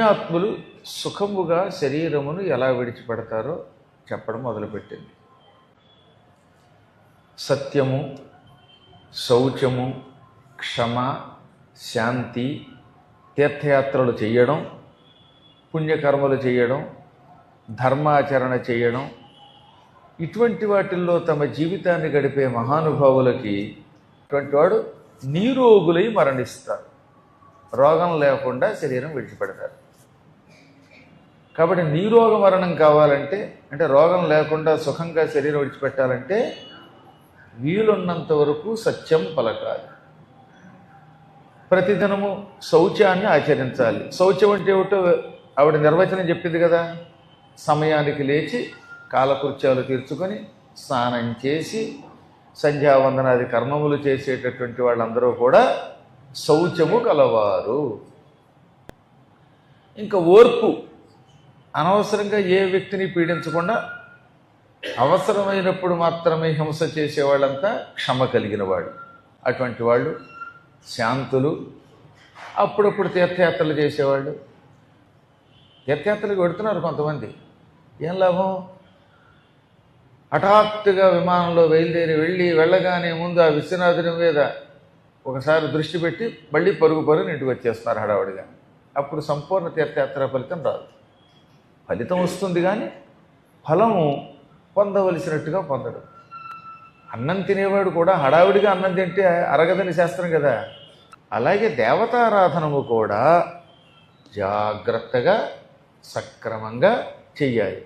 పుణ్యాత్ములు సుఖముగా శరీరమును ఎలా విడిచిపెడతారో చెప్పడం మొదలుపెట్టింది. సత్యము శౌచము క్షమ శాంతి తీర్థయాత్రలు చేయడం పుణ్యకర్మలు చేయడం ధర్మాచరణ చేయడం ఇటువంటి వాటిల్లో తమ జీవితాన్ని గడిపే మహానుభావులకి ఇటువంటి వాడు నీరోగులై మరణిస్తారు. రోగం లేకుండా శరీరం విడిచిపెడతారు. కాబట్టి నీరోగ మరణం కావాలంటే అంటే రోగం లేకుండా సుఖంగా శరీరం విడిచిపెట్టాలంటే వీలున్నంత వరకు సత్యం పలకాలి. ప్రతిదినము శౌచాన్ని ఆచరించాలి. శౌచం అంటే ఏమిటో ఆవిడ నిర్వచనం చెప్పింది కదా. సమయానికి లేచి కాలకృత్యాలు తీర్చుకొని స్నానం చేసి సంధ్యావందనాది కర్మములు చేసేటటువంటి వాళ్ళందరూ కూడా శౌచము కలవారు. ఇంకా ఓర్పు. అనవసరంగా ఏ వ్యక్తిని పీడించకుండా అవసరమైనప్పుడు మాత్రమే హింస చేసేవాళ్ళంతా క్షమ కలిగిన వాడు అటువంటి వాళ్ళు శాంతులు అప్పుడప్పుడు తీర్థయాత్రలు చేసేవాళ్ళు. తీర్థయాత్రలకు పెడుతున్నారు కొంతమంది. ఏం లాభం? హఠాత్తుగా విమానంలో బయలుదేరి వెళ్ళి వెళ్ళగానే ముందు ఆ విశ్వనాథుని మీద ఒకసారి దృష్టి పెట్టి మళ్ళీ పరుగు పరుగుని ఇంటికి వచ్చేస్తున్నారు హడావుడిగా. అప్పుడు సంపూర్ణ తీర్థయాత్ర ఫలితం రాదు. ఫలితం వస్తుంది కానీ ఫలము పొందవలసినట్టుగా పొందడు. అన్నం తినేవాడు కూడా హడావిడిగా అన్నం తింటే అరగదని శాస్త్రం కదా. అలాగే దేవతారాధనము కూడా జాగ్రత్తగా సక్రమంగా చెయ్యాలి.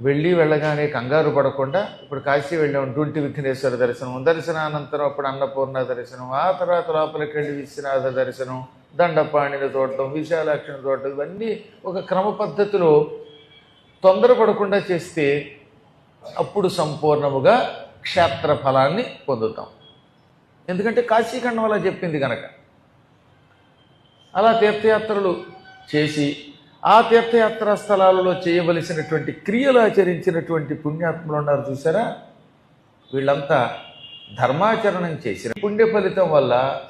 వెళ్ళి వెళ్ళగానే కంగారు పడకుండా ఇప్పుడు కాశీ వెళ్ళాం డుంటి విఘ్నేశ్వర దర్శనం దర్శనానంతరం అప్పుడు అన్నపూర్ణ దర్శనం ఆ తర్వాత లోపలికి వెళ్ళి విశ్వనాథ దర్శనం దండపాణిని చూడటం విశాలాక్షిని చూడటం ఇవన్నీ ఒక క్రమ పద్ధతిలో తొందరపడకుండా చేస్తే అప్పుడు సంపూర్ణముగా క్షేత్ర ఫలాన్ని పొందుతాం. ఎందుకంటే కాశీఖండం అలా చెప్పింది కనుక అలా తీర్థయాత్రలు చేసి ఆ తీర్థయాత్రా స్థలాలలో చేయవలసినటువంటి క్రియలు ఆచరించినటువంటి పుణ్యాత్ములు ఉన్నారు చూసారా? వీళ్ళంతా ధర్మాచరణం చేసిన పుణ్య ఫలితం వల్ల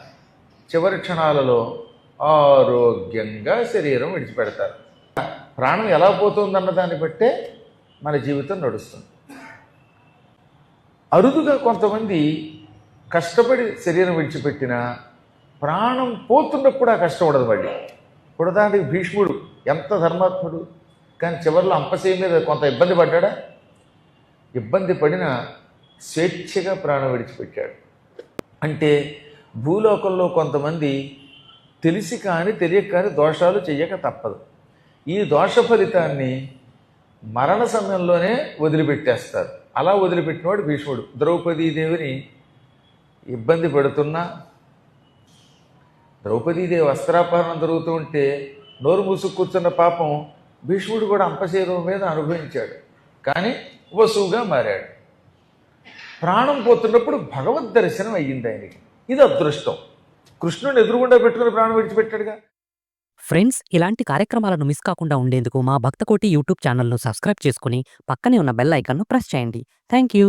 చివరి క్షణాలలో ఆరోగ్యంగా శరీరం విడిచిపెడతారు. ప్రాణం ఎలా పోతుందన్న దాన్ని బట్టే మన జీవితం నడుస్తుంది. అరుదుగా కొంతమంది కష్టపడి శరీరం విడిచిపెట్టిన ప్రాణం పోతున్నప్పుడు ఆ కష్టం ఉండదు మళ్ళీ ఇప్పుడు దానికి భీష్ముడు ఎంత ధర్మాత్ముడు కానీ చివరిలో అంపసేయ మీద కొంత ఇబ్బంది పడ్డాడా? ఇబ్బంది పడిన స్వేచ్ఛగా ప్రాణం విడిచిపెట్టాడు. అంటే భూలోకంలో కొంతమంది తెలిసి కానీ తెలియక కానీ దోషాలు చెయ్యక తప్పదు. ఈ దోష ఫలితాన్ని మరణ సమయంలోనే వదిలిపెట్టేస్తారు. అలా వదిలిపెట్టినవాడు భీష్ముడు. ద్రౌపదీదేవిని ఇబ్బంది పెడుతున్నా ద్రౌపదీదేవి వస్త్రాపహరణం జరుగుతూ ఉంటే నోరు మూసుకు కూర్చున్న పాపం భీష్ముడు కూడా అంపశరీరం మీద అనుభవించాడు. కానీ వసువుగా మారాడు. ప్రాణం పోతున్నప్పుడు భగవద్ దర్శనం అయ్యింది ఆయనకి. ఇది అదృష్టం. కృష్ణుని ఎదురుగుండా పెట్టుకుని ప్రాణం విడిచిపెట్టాడుగా. ఫ్రెండ్స్ ఇలాంటి కార్యక్రమాలను మిస్ కాకుండా ఉండేందుకు మా భక్తకోటి యూట్యూబ్ ఛానల్ను సబ్స్క్రైబ్ చేసుకుని పక్కనే ఉన్న బెల్ ఐకాన్ను ప్రెస్ చేయండి. Thank you